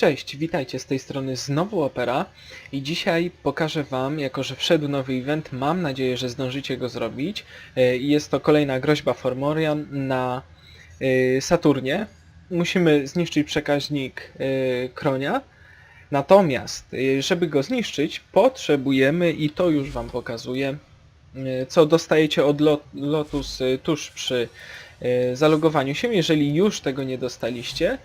Cześć, witajcie z tej strony znowu Opera i dzisiaj pokażę Wam, jako że wszedł nowy event, mam nadzieję, że zdążycie go zrobić. E, Jest to kolejna groźba Formorian na e, Saturnie. Musimy zniszczyć przekaźnik e, Kronia. Natomiast, żeby go zniszczyć, potrzebujemy, i to już Wam pokazuję, co dostajecie od lot, Lotus tuż przy zalogowaniu się. Jeżeli już tego nie dostaliście,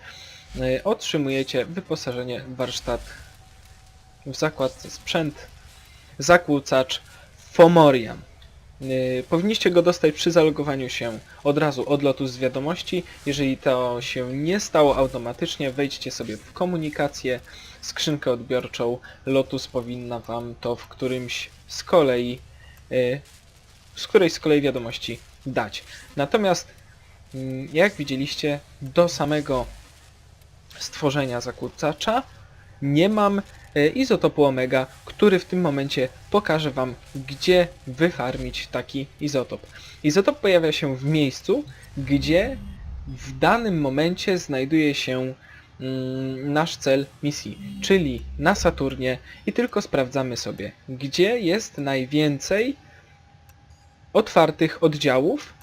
otrzymujecie wyposażenie warsztat w zakładce sprzęt zakłócacz Fomorian. E, Powinniście go dostać przy zalogowaniu się od razu od lotu z wiadomości. Jeżeli to się nie stało automatycznie, wejdźcie sobie w komunikację, skrzynkę odbiorczą. Lotus powinna Wam to w którymś z kolei, e, z której z kolei wiadomości dać. Natomiast, mm, jak widzieliście, do samego stworzenia zakłócacza nie mam e, izotopu omega, który w tym momencie pokaże Wam, gdzie wyfarmić taki izotop. Izotop pojawia się w miejscu, gdzie w danym momencie znajduje się mm, nasz cel misji, czyli na Saturnie i tylko sprawdzamy sobie, gdzie jest najwięcej otwartych oddziałów,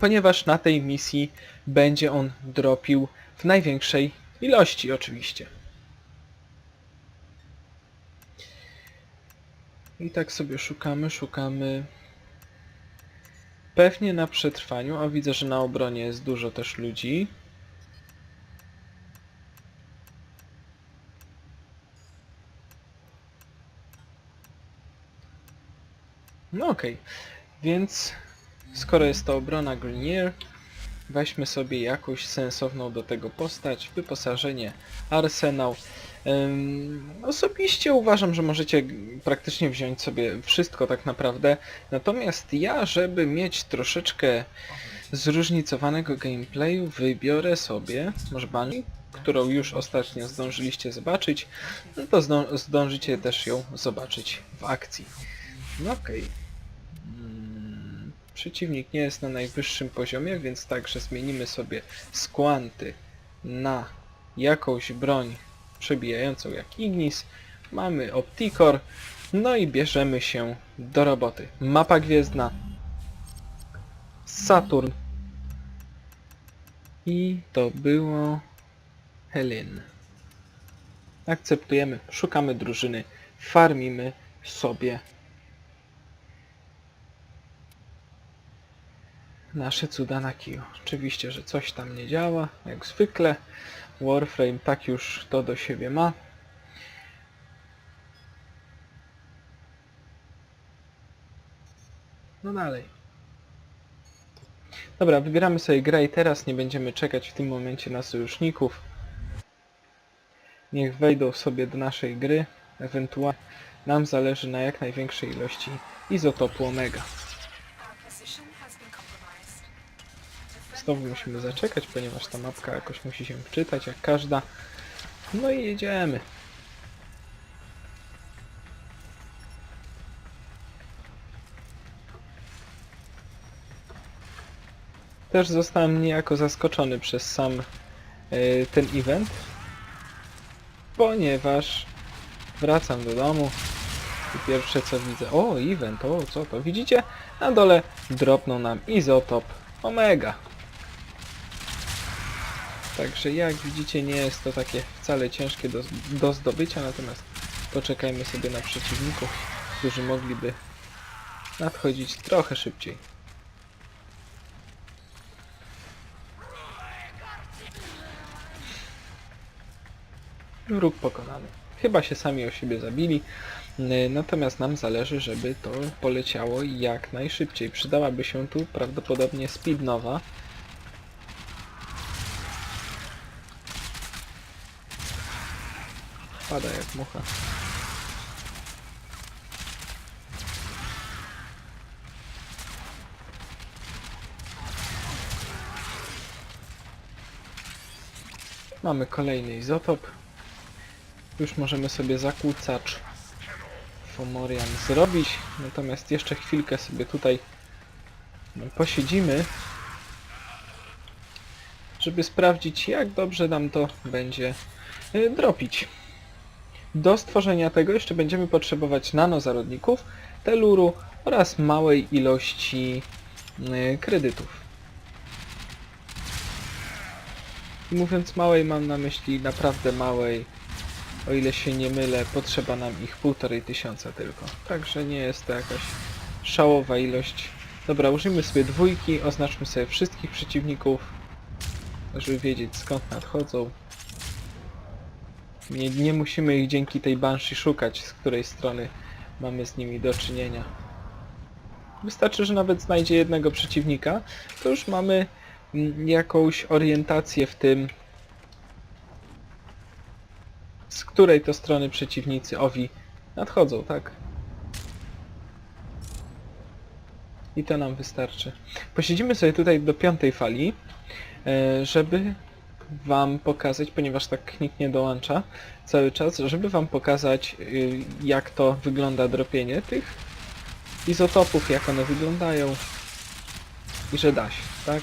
ponieważ na tej misji będzie on dropił w największej ilości oczywiście. I tak sobie szukamy, szukamy. Pewnie na przetrwaniu, a widzę, że na obronie jest dużo też ludzi. No okej, więc skoro jest to obrona Grenier, weźmy sobie jakąś sensowną do tego postać, wyposażenie, arsenał. Ym, osobiście uważam, że możecie praktycznie wziąć sobie wszystko tak naprawdę, natomiast ja, żeby mieć troszeczkę zróżnicowanego gameplayu, wybiorę sobie, może Bunny, którą już ostatnio zdążyliście zobaczyć, no to zdą zdążycie też ją zobaczyć w akcji. No okej. Mm, Przeciwnik nie jest na najwyższym poziomie, więc także zmienimy sobie skłanty na jakąś broń przebijającą jak Ignis. Mamy Opticor. No i bierzemy się do roboty. Mapa gwiezdna. Saturn. I to było Helin. Akceptujemy, szukamy drużyny, farmimy sobie nasze cuda na kiju. Oczywiście, że coś tam nie działa, jak zwykle. Warframe tak już to do siebie ma. No dalej. Dobra, wybieramy sobie grę i teraz nie będziemy czekać w tym momencie na sojuszników. Niech wejdą sobie do naszej gry, ewentualnie nam zależy na jak największej ilości izotopu omega. Znowu musimy zaczekać, ponieważ ta mapka jakoś musi się wczytać, jak każda. No i jedziemy. Też zostałem niejako zaskoczony przez sam e, ten event, ponieważ wracam do domu i pierwsze co widzę, o event, o co to, widzicie? Na dole dropnął nam izotop omega. Także jak widzicie nie jest to takie wcale ciężkie do, do zdobycia, natomiast poczekajmy sobie na przeciwników, którzy mogliby nadchodzić trochę szybciej. Wróg pokonany. Chyba się sami o siebie zabili, natomiast nam zależy, żeby to poleciało jak najszybciej. Przydałaby się tu prawdopodobnie speed Pada jak mucha. Mamy kolejny izotop. Już możemy sobie zakłócacz Fomorian zrobić. Natomiast jeszcze chwilkę sobie tutaj posiedzimy, żeby sprawdzić jak dobrze nam to będzie y, dropić. Do stworzenia tego jeszcze będziemy potrzebować nanozarodników, teluru oraz małej ilości y, kredytów. I mówiąc małej mam na myśli naprawdę małej, o ile się nie mylę, potrzeba nam ich półtorej tysiąca tylko. Także nie jest to jakaś szałowa ilość. Dobra, użyjmy sobie dwójki, oznaczmy sobie wszystkich przeciwników, żeby wiedzieć skąd nadchodzą. Nie, nie musimy ich dzięki tej Banshee szukać, z której strony mamy z nimi do czynienia. Wystarczy, że nawet znajdzie jednego przeciwnika, to już mamy mm, jakąś orientację w tym, z której to strony przeciwnicy owi nadchodzą, tak? I to nam wystarczy. Posiedzimy sobie tutaj do piątej fali, e, żeby wam pokazać, ponieważ tak nikt nie dołącza cały czas, żeby wam pokazać y, jak to wygląda dropienie tych izotopów, jak one wyglądają i że da się, tak?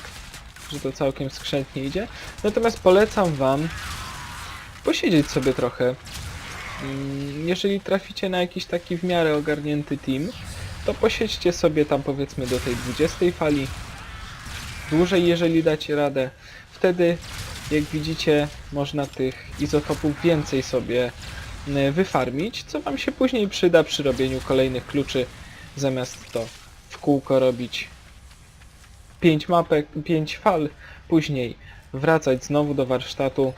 Że to całkiem skrzętnie idzie. Natomiast polecam wam posiedzieć sobie trochę. Mm, Jeżeli traficie na jakiś taki w miarę ogarnięty team, to posiedźcie sobie tam powiedzmy do tej 20 fali. Dłużej jeżeli dacie radę. Wtedy jak widzicie można tych izotopów więcej sobie y, wyfarmić, co wam się później przyda przy robieniu kolejnych kluczy, zamiast to w kółko robić 5 mapek, 5 fal, później wracać znowu do warsztatu,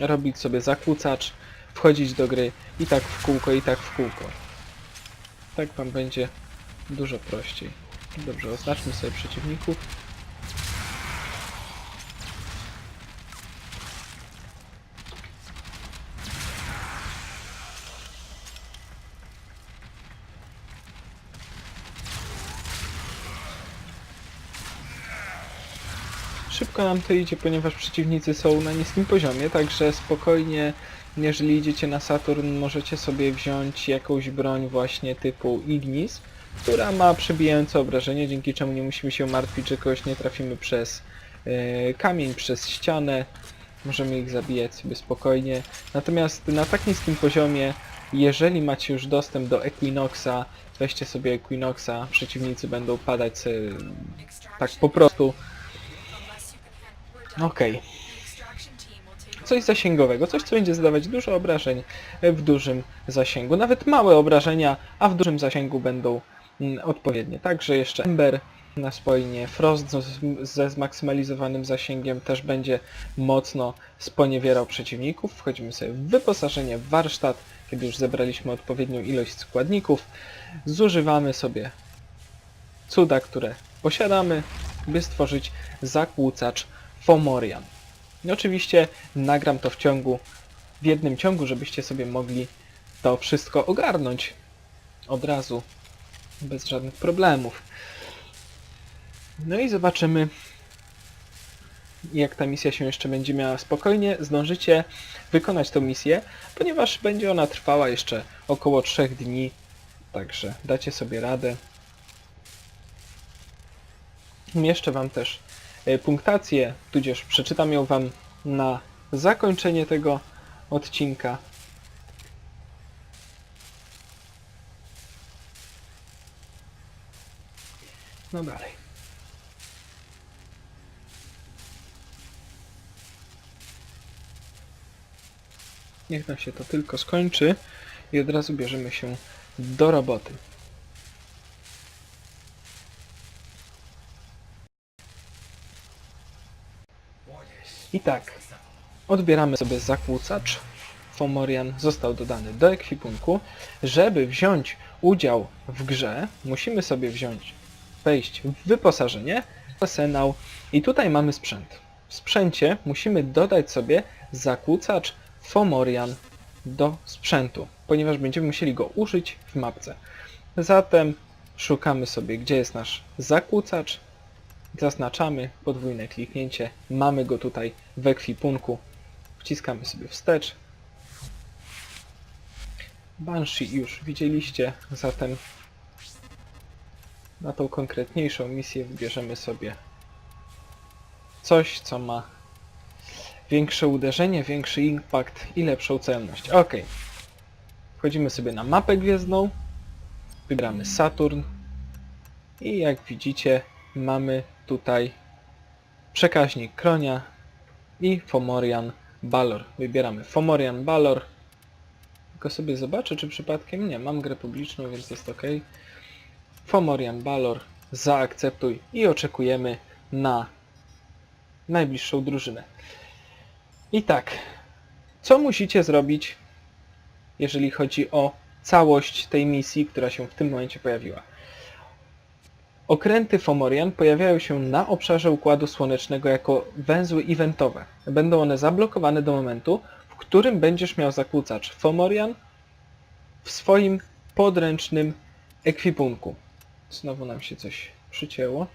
robić sobie zakłócacz, wchodzić do gry i tak w kółko, i tak w kółko. Tak wam będzie dużo prościej. Dobrze, oznaczmy sobie przeciwników. Szybko nam to idzie, ponieważ przeciwnicy są na niskim poziomie, także spokojnie, jeżeli idziecie na Saturn, możecie sobie wziąć jakąś broń właśnie typu Ignis, która ma przebijające obrażenie, dzięki czemu nie musimy się martwić, że kogoś nie trafimy przez e, kamień, przez ścianę. Możemy ich zabijać sobie spokojnie. Natomiast na tak niskim poziomie, jeżeli macie już dostęp do Equinoxa, weźcie sobie Equinoxa, przeciwnicy będą padać sobie tak po prostu. Okej. Coś zasięgowego, coś co będzie zadawać dużo obrażeń w dużym zasięgu. Nawet małe obrażenia, a w dużym zasięgu będą mm, odpowiednie. Także jeszcze Ember na spojnie, Frost ze zmaksymalizowanym zasięgiem też będzie mocno sponiewierał przeciwników. Wchodzimy sobie w wyposażenie, w warsztat, kiedy już zebraliśmy odpowiednią ilość składników. Zużywamy sobie cuda, które posiadamy, by stworzyć zakłócacz Fomorian. I oczywiście nagram to w ciągu, w jednym ciągu, żebyście sobie mogli to wszystko ogarnąć od razu, bez żadnych problemów. No i zobaczymy, jak ta misja się jeszcze będzie miała. Spokojnie zdążycie wykonać tę misję, ponieważ będzie ona trwała jeszcze około 3 dni, także dacie sobie radę. Umieszczę Wam też punktację, tudzież przeczytam ją Wam na zakończenie tego odcinka. No dalej. Niech nam się to tylko skończy i od razu bierzemy się do roboty. I tak, odbieramy sobie zakłócacz. Fomorian został dodany do ekwipunku. Żeby wziąć udział w grze, musimy sobie wziąć, wejść w wyposażenie, arsenał i tutaj mamy sprzęt. W sprzęcie musimy dodać sobie zakłócacz Fomorian do sprzętu, ponieważ będziemy musieli go użyć w mapce. Zatem szukamy sobie, gdzie jest nasz zakłócacz, zaznaczamy, podwójne kliknięcie, mamy go tutaj w ekwipunku, wciskamy sobie wstecz. Banshee już widzieliście, zatem na tą konkretniejszą misję wybierzemy sobie coś, co ma większe uderzenie, większy impact i lepszą celność. Ok. Wchodzimy sobie na mapę gwiezdną, wybieramy Saturn i jak widzicie mamy tutaj przekaźnik Kronia i Fomorian Balor. Wybieramy Fomorian Balor. Tylko sobie zobaczę, czy przypadkiem nie. Mam grę publiczną, więc jest ok. Fomorian Balor. Zaakceptuj i oczekujemy na najbliższą drużynę. I tak, co musicie zrobić, jeżeli chodzi o całość tej misji, która się w tym momencie pojawiła? Okręty Fomorian pojawiają się na obszarze Układu Słonecznego jako węzły eventowe. Będą one zablokowane do momentu, w którym będziesz miał zakłócacz Fomorian w swoim podręcznym ekwipunku. Znowu nam się coś przycięło.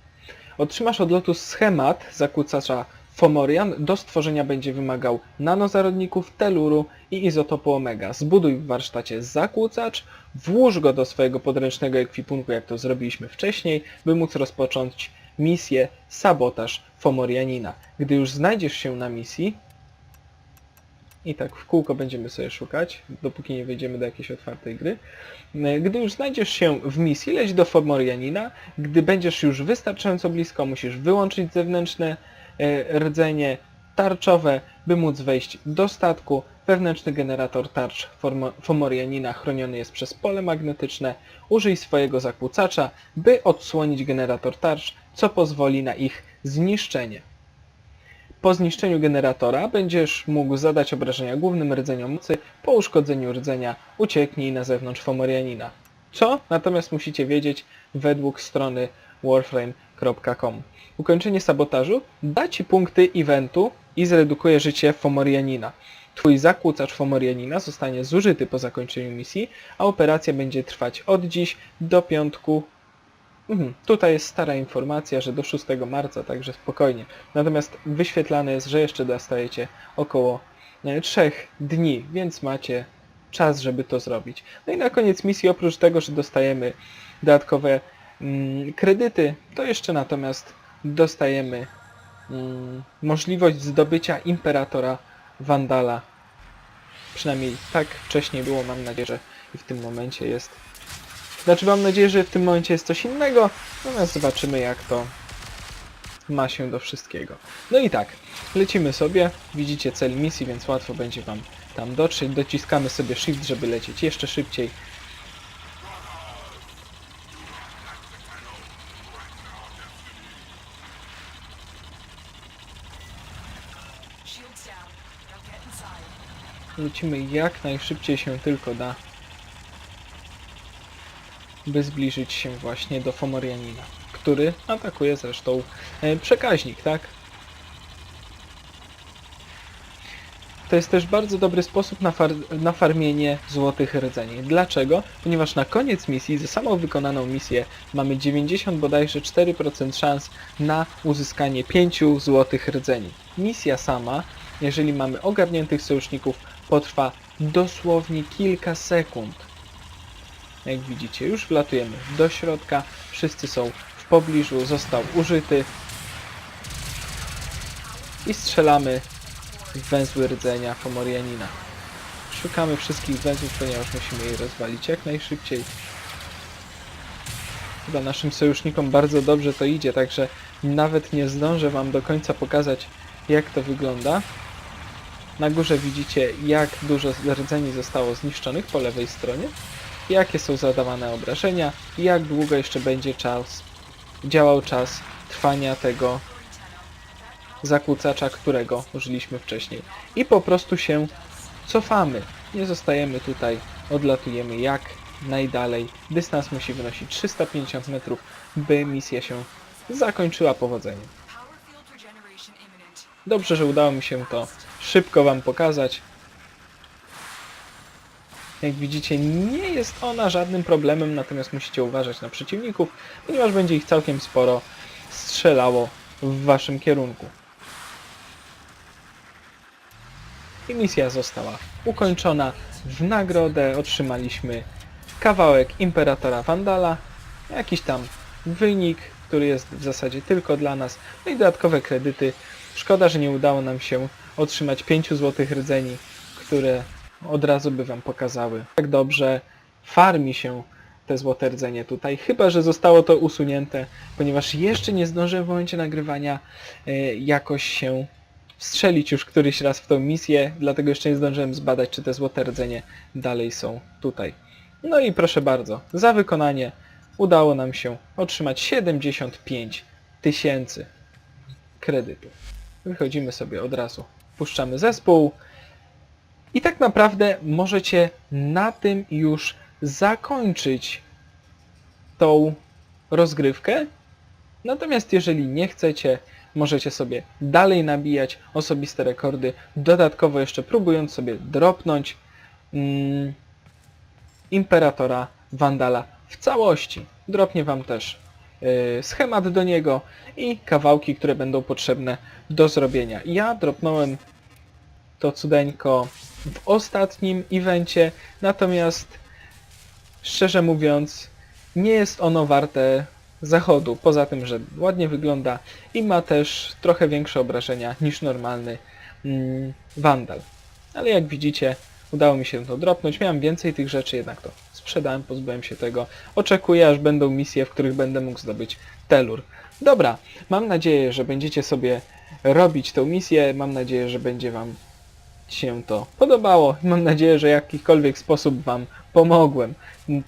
Otrzymasz od lotu schemat zakłócacza Fomorian. Do stworzenia będzie wymagał nanozarodników, teluru i izotopu omega. Zbuduj w warsztacie zakłócacz, włóż go do swojego podręcznego ekwipunku, jak to zrobiliśmy wcześniej, by móc rozpocząć misję Sabotaż Fomorianina. Gdy już znajdziesz się na misji, i tak w kółko będziemy sobie szukać, dopóki nie wejdziemy do jakiejś otwartej gry. Gdy już znajdziesz się w misji, leć do Fomorianina. Gdy będziesz już wystarczająco blisko, musisz wyłączyć zewnętrzne rdzenie tarczowe, by móc wejść do statku. Wewnętrzny generator tarcz Fomorianina chroniony jest przez pole magnetyczne. Użyj swojego zakłócacza, by odsłonić generator tarcz, co pozwoli na ich zniszczenie. Po zniszczeniu generatora będziesz mógł zadać obrażenia głównym rdzeniom mocy, po uszkodzeniu rdzenia ucieknij na zewnątrz Fomorianina. Co natomiast musicie wiedzieć według strony Ukończenie sabotażu da Ci punkty eventu i zredukuje życie Fomorianina. Twój zakłócacz Fomorianina zostanie zużyty po zakończeniu misji, a operacja będzie trwać od dziś do piątku Mhm. Tutaj jest stara informacja, że do 6 marca, także spokojnie. Natomiast wyświetlane jest, że jeszcze dostajecie około 3 dni, więc macie czas, żeby to zrobić. No i na koniec misji, oprócz tego, że dostajemy dodatkowe kredyty, to jeszcze natomiast dostajemy mm, możliwość zdobycia Imperatora Wandala. Przynajmniej tak wcześniej było, mam nadzieję, że i w tym momencie jest znaczy mam nadzieję, że w tym momencie jest coś innego, natomiast zobaczymy jak to ma się do wszystkiego. No i tak, lecimy sobie, widzicie cel misji, więc łatwo będzie Wam tam dotrzeć. Dociskamy sobie shift, żeby lecieć jeszcze szybciej. Lecimy jak najszybciej się tylko da, by zbliżyć się właśnie do Fomorianina, który atakuje zresztą e, przekaźnik, tak? To jest też bardzo dobry sposób na, far- na farmienie złotych rdzeni. Dlaczego? Ponieważ na koniec misji, za samą wykonaną misję, mamy 90 bodajże 4% szans na uzyskanie 5 złotych rdzeni. Misja sama, jeżeli mamy ogarniętych sojuszników, potrwa dosłownie kilka sekund. Jak widzicie, już wlatujemy do środka, wszyscy są w pobliżu, został użyty i strzelamy w węzły rdzenia Fomorianina. Szukamy wszystkich węzłów, ponieważ musimy je rozwalić jak najszybciej. Chyba naszym sojusznikom bardzo dobrze to idzie, także nawet nie zdążę Wam do końca pokazać jak to wygląda. Na górze widzicie jak dużo rdzeni zostało zniszczonych po lewej stronie, jakie są zadawane obrażenia i jak długo jeszcze będzie czas, działał czas trwania tego zakłócacza, którego użyliśmy wcześniej. I po prostu się cofamy. Nie zostajemy tutaj, odlatujemy jak najdalej. Dystans musi wynosić 350 metrów, by misja się zakończyła powodzeniem. Dobrze, że udało mi się to szybko Wam pokazać. Jak widzicie, nie jest ona żadnym problemem, natomiast musicie uważać na przeciwników, ponieważ będzie ich całkiem sporo strzelało w Waszym kierunku. I misja została ukończona. W nagrodę otrzymaliśmy kawałek Imperatora Vandala, jakiś tam wynik, który jest w zasadzie tylko dla nas, no i dodatkowe kredyty. Szkoda, że nie udało nam się otrzymać 5 złotych rdzeni, które od razu by wam pokazały, jak dobrze farmi się te złote rdzenie tutaj, chyba że zostało to usunięte, ponieważ jeszcze nie zdążyłem w momencie nagrywania e, jakoś się wstrzelić już któryś raz w tą misję, dlatego jeszcze nie zdążyłem zbadać, czy te złote rdzenie dalej są tutaj. No i proszę bardzo, za wykonanie udało nam się otrzymać 75 tysięcy kredytów. Wychodzimy sobie od razu, puszczamy zespół i tak naprawdę możecie na tym już zakończyć tą rozgrywkę. Natomiast jeżeli nie chcecie, możecie sobie dalej nabijać osobiste rekordy, dodatkowo jeszcze próbując sobie dropnąć mm, Imperatora Wandala w całości. Dropnie Wam też yy, schemat do niego i kawałki, które będą potrzebne do zrobienia. Ja dropnąłem to cudeńko w ostatnim evencie, natomiast szczerze mówiąc nie jest ono warte zachodu, poza tym, że ładnie wygląda i ma też trochę większe obrażenia niż normalny mm. Ale jak widzicie, udało mi się to dropnąć. Miałem więcej tych rzeczy, jednak to sprzedałem, pozbyłem się tego. Oczekuję, aż będą misje, w których będę mógł zdobyć Telur. Dobra, mam nadzieję, że będziecie sobie robić tą misję. Mam nadzieję, że będzie Wam się to podobało. Mam nadzieję, że w jakikolwiek sposób Wam pomogłem.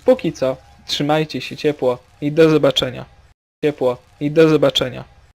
Póki co, trzymajcie się ciepło i do zobaczenia. Ciepło i do zobaczenia.